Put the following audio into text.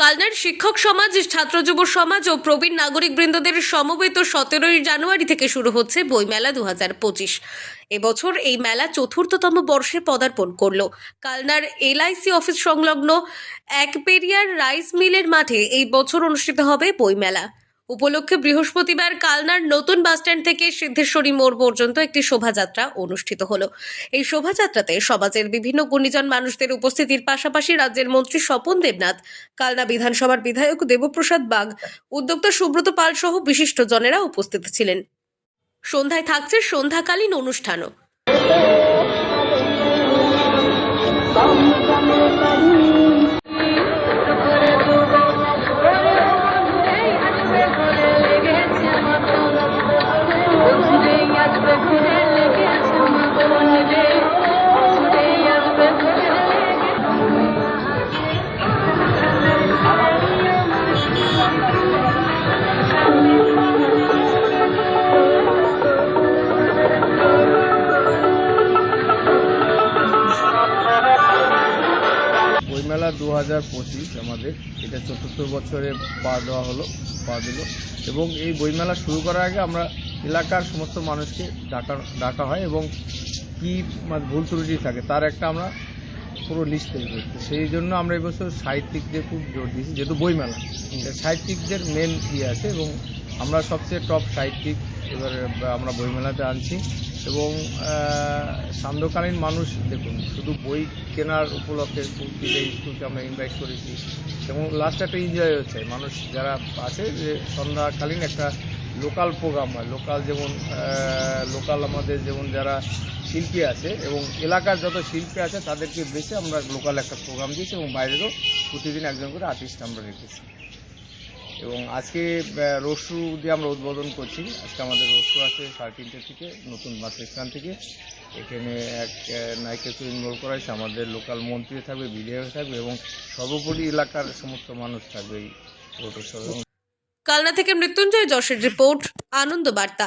কালনার শিক্ষক সমাজ, ছাত্র যুব সমাজ ও প্রবীণ নাগরিক বৃন্দদের সমবেত সতেরোই জানুয়ারি থেকে শুরু হচ্ছে বইমেলা দু হাজার পঁচিশ। এবছর এই মেলা চতুর্থতম বর্ষে পদার্পণ করল। কালনার এলআইসি অফিস সংলগ্ন একপেরিয়ার রাইস মিলের মাঠে এই বছর অনুষ্ঠিত হবে বইমেলা। উপলক্ষে বৃহস্পতিবার কালনার নতুন বাসস্ট্যান্ড থেকে সিদ্ধেশ্বরী মোড় পর্যন্ত একটি শোভাযাত্রা অনুষ্ঠিত হলো। এই শোভাযাত্রাতে সমাজের বিভিন্ন গুণীজন মানুষদের উপস্থিতির পাশাপাশি রাজ্যের মন্ত্রী স্বপন দেবনাথ, কালনা বিধানসভার বিধায়ক দেবপ্রসাদ বাগ, উদ্যোক্তা সুব্রত পাল সহ বিশিষ্ট জনেরা উপস্থিত ছিলেন। সন্ধ্যায় থাকছে সন্ধ্যাকালীন অনুষ্ঠানও। বইমেলা দু হাজার পঁচিশ আমাদের। এটা চতুর্থ বছরে পা দেওয়া হলো, পা দিল। এবং এই বইমেলা শুরু করার আগে আমরা এলাকার সমস্ত মানুষকে ডাকা ডাকা হয় এবং কী মানে ভুল ত্রুটি থাকে তার একটা আমরা পুরো লিস্ট তৈরি করি সেই জন্য আমরা এবছর সাহিত্যিকদের খুব জোর দিয়েছি যেহেতু বইমেলা। সাহিত্যিকদের মেন ইয়ে আছে এবং আমরা সবচেয়ে টপ সাহিত্যিক এবার আমরা বইমেলাতে আনছি এবং সান্ধ্যকালীন মানুষ দেখুন শুধু বই কেনার উপলক্ষে তিনটে স্কুলকে আমরা ইনভাইট করেছি এবং লাস্ট একটা এনজয় হচ্ছে মানুষ যারা আছে যে সন্ধ্যাকালীন একটা লোকাল প্রোগ্রাম হয়। লোকাল যেমন লোকাল আমাদের যেমন যারা শিল্পী আছে এবং এলাকার যত শিল্পী আছে তাদেরকে বেছে আমরা লোকাল একটা প্রোগ্রাম দিয়েছি এবং বাইরেরও প্রতিদিন একজন করে আর্টিস্ট আমরা রেখেছি। এবং আজকে রসু দিয়ে আমরা উদ্বোধন করছি। আজকে আমাদের রসু আছে সাড়ে তিনটে থেকে, নতুন বাসস্থান থেকে। এখানে এক নায়িকাকে ইনভলভ করা হয়েছে আমাদের লোকাল মন্ত্রী থাকবে বিডিও থাকবে এবং সর্বোপরি এলাকার সমস্ত মানুষ থাকবে এই এবং কালনা থেকে মৃত্যুঞ্জয় যশের রিপোর্ট আনন্দ বার্তা।